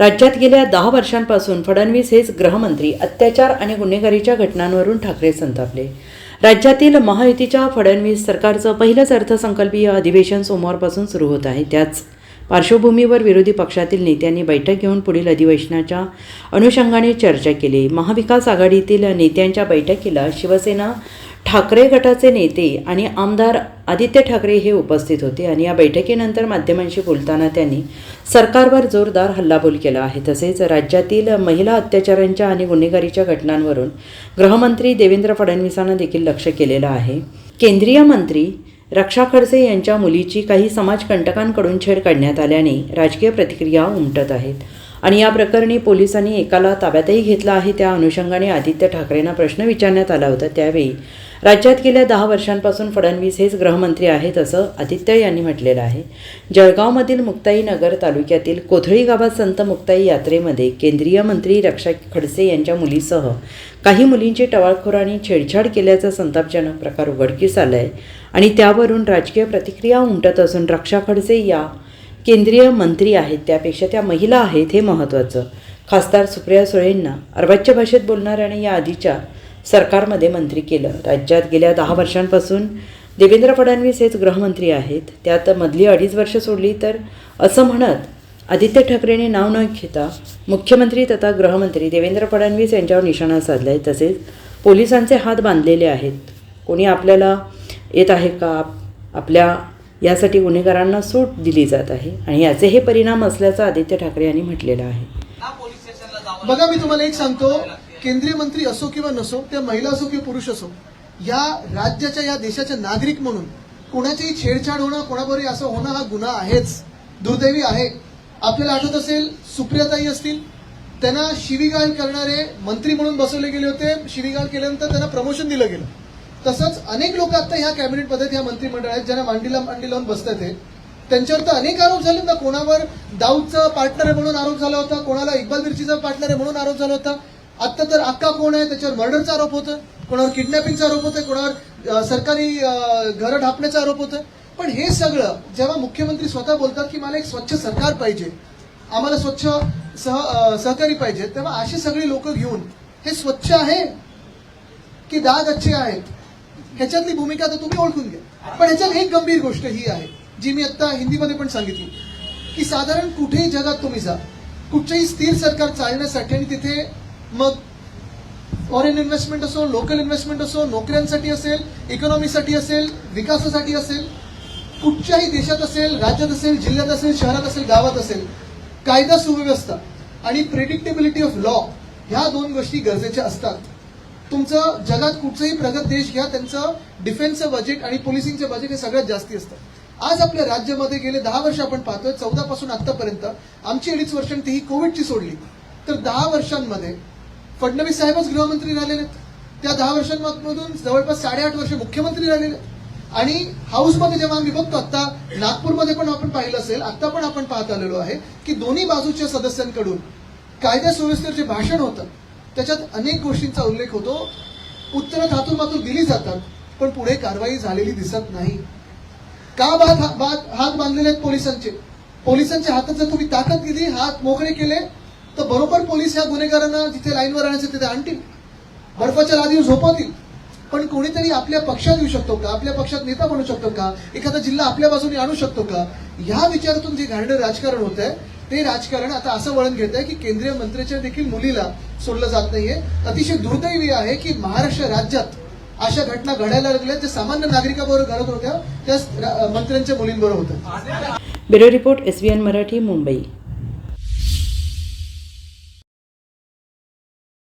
राज्यात गेल्या दहा वर्षांपासून फडणवीस हेच गृहमंत्री अत्याचार आणि गुन्हेगारीच्या घटनांवरून ठाकरे संतापले. राज्यातील महायुतीच्या फडणवीस सरकारचं पहिलंच अर्थसंकल्पीय अधिवेशन सोमवारपासून सुरू होत आहे. त्याच पार्श्वभूमीवर विरोधी पक्षातील नेत्यांनी बैठक घेऊन पुढील अधिवेशनाच्या अनुषंगाने चर्चा केली. महाविकास आघाडीतील नेत्यांच्या बैठकीला शिवसेना ठाकरे गटाचे नेते आणि आमदार आदित्य ठाकरे हे उपस्थित होते आणि या बैठकीनंतर माध्यमांशी बोलताना त्यांनी सरकारवर जोरदार हल्लाबोल केला आहे. तसेच राज्यातील महिला अत्याचारांच्या आणि गुन्हेगारीच्या घटनांवरून गृहमंत्री देवेंद्र फडणवीसांना देखील लक्ष केलेलं आहे. केंद्रीय मंत्री रक्षा खडसे यांच्या मुलीची काही समाजकंटकांकडून छेड काढण्यात आल्याने राजकीय प्रतिक्रिया उमटत आहेत. आणि या प्रकरणी पोलिसांनी एकाला ताब्यातही घेतला आहे. त्या अनुषंगाने आदित्य ठाकरेंना प्रश्न विचारण्यात आला होता. त्यावेळी राज्यात गेल्या दहा वर्षांपासून फडणवीस हेच गृहमंत्री आहेत असं आदित्य यांनी म्हटलेलं आहे. जळगावमधील मुक्ताई नगर तालुक्यातील कोथळी गावात संत मुक्ताई यात्रेमध्ये केंद्रीय मंत्री रक्षा खडसे यांच्या मुलीसह काही मुलींची टवाळखोरांनी छेडछाड केल्याचा संतापजनक प्रकार उघडकीस आला आहे आणि त्यावरून राजकीय प्रतिक्रिया उमटत असून रक्षा खडसे या केंद्रीय मंत्री आहेत त्यापेक्षा त्या महिला आहेत हे महत्त्वाचं. खासदार सुप्रिया सुळेंना अर्वाच्य भाषेत बोलणाऱ्याने या आधीच्या सरकारमध्ये मंत्री केलं. राज्यात गेल्या दहा वर्षांपासून देवेंद्र फडणवीस हेच गृहमंत्री आहेत. त्यात मधली अडीच वर्ष सोडली तर असं म्हणत आदित्य ठाकरेंनी नाव न घेता मुख्यमंत्री तथा गृहमंत्री देवेंद्र फडणवीस यांच्यावर निशाणा साधला आहे तसेच पोलिसांचे हात बांधलेले आहेत. कोणी आपल्याला येत आहे का? आपल्या यासाठी गुन्हेगारांना सूट दिली जात आहे आणि याचे हे परिणाम असल्याचं आदित्य ठाकरे यांनी म्हटलेलं आहे. बघा मी तुम्हाला एक सांगतो. केंद्रीय मंत्री असो किंवा नसो त्या महिला असो किंवा पुरुष असो या राज्याच्या या देशाच्या नागरिक म्हणून कोणाचीही छेडछाड होणं कोणाबरोबर असं होणं हा गुन्हा आहेच. दुर्दैवी आहे. आपल्याला आठवत असेल सुप्रियाताई असतील त्यांना शिवीगाळ करणारे मंत्री म्हणून बसवले गेले होते. शिवीगाळ केल्यानंतर त्यांना प्रमोशन दिलं गेलं. तसंच अनेक लोक आता ह्या कॅबिनेटमध्ये ह्या मंत्रिमंडळ आहेत ज्यांना मांडीला मांडी लावून बसतात ते त्यांच्यावर तर अनेक आरोप झाले ना कोणावर दाऊदचा पार्टनर आहे म्हणून आरोप झाला होता कोणाला इक्बाल मिर्चीचा पार्टनर आहे म्हणून आरोप झाला होता. आता तर अक्का कोण आहे त्याच्यावर मर्डरचा आरोप होतं कोणावर किडनॅपिंगचा आरोप होता कोणावर सरकारी घरं ढापण्याचा आरोप होता पण हे सगळं जेव्हा मुख्यमंत्री स्वतः बोलतात की मला एक स्वच्छ सरकार पाहिजे आम्हाला स्वच्छ सह सहकारी पाहिजे तेव्हा अशी सगळी लोक घेऊन हे स्वच्छ आहे की दाग अच्छे आहेत? ह्याच्यातली भूमिका तर तुम्ही ओळखून घ्या. पण ह्याच्यात एक गंभीर गोष्ट ही आहे जी मी आता हिंदीमध्ये पण सांगितली. की साधारण कुठेही जगात तुम्ही जा कुठचंही स्थिर सरकार चालण्यासाठी आणि तिथे मग फॉरेन इन्व्हेस्टमेंट असो लोकल इन्व्हेस्टमेंट असो नोकऱ्यांसाठी असेल इकॉनॉमीसाठी असेल विकासासाठी असेल कुठच्याही देशात असेल राज्यात असेल जिल्ह्यात असेल शहरात असेल गावात असेल कायदा सुव्यवस्था आणि प्रिडिक्टेबिलिटी ऑफ लॉ ह्या दोन गोष्टी गरजेच्या असतात. तुमचं जगात कुठचंही प्रगत देश घ्या त्यांचं डिफेन्सचं बजेट आणि पोलिसिंगचं बजेट हे सगळ्यात जास्ती असतं. आज आपल्या राज्यामध्ये गेले दहा वर्ष आपण पाहतोय चौदा पासून आतापर्यंत आमची अडीच वर्ष ती ही कोविडची सोडली. तर दहा वर्षांमध्ये फडणवीस साहेबच गृहमंत्री राहिलेले त्या दहा वर्षांमधून जवळपास साडेआठ वर्ष मुख्यमंत्री राहिलेले आहेत. आणि हाऊसमध्ये जेव्हा आम्ही बघतो आता नागपूरमध्ये पण आपण पाहिलं असेल आता पण आपण पाहत आलेलो आहे की दोन्ही बाजूच्या सदस्यांकडून कायद्या सुव्यवस्थेवर जे भाषण होतं. त्याच्यात अनेक गोष्टींचा उल्लेख होतो. उत्तरं थातूर दिली जातात पण पुढे कारवाई झालेली दिसत नाही. का बात बात हात बांधलेले आहेत पोलिसांचे? पोलिसांच्या हातात जर तुम्ही ताकद दिली हात मोकळे केले तर बरोबर पोलीस ह्या गुन्हेगारांना जिथे लाईनवर आणायचे तिथे आणतील. बर्फाच्या लादीवर झोपवतील. पण कोणीतरी आपल्या पक्षात येऊ शकतो का? आपल्या पक्षात नेता बनू शकतो का? एखादा जिल्हा आपल्या बाजूने आणू शकतो का? ह्या विचारातून जे घाणेरडं राजकारण होत आहे ते राजकारण आता असं वळण घेत आहे की केंद्रीय मंत्र्याच्या देखील मुलीला सोडलं जात नाहीये. अतिशय दुर्दैवी आहे की महाराष्ट्र राज्यात अशा घटना घडायला लागल्या ज्या सामान्य नागरिकाबरोबर घडत होत्या त्या मंत्र्यांच्या मुलींबरोबर होत्या. Bureau report S Marathi Mumbai.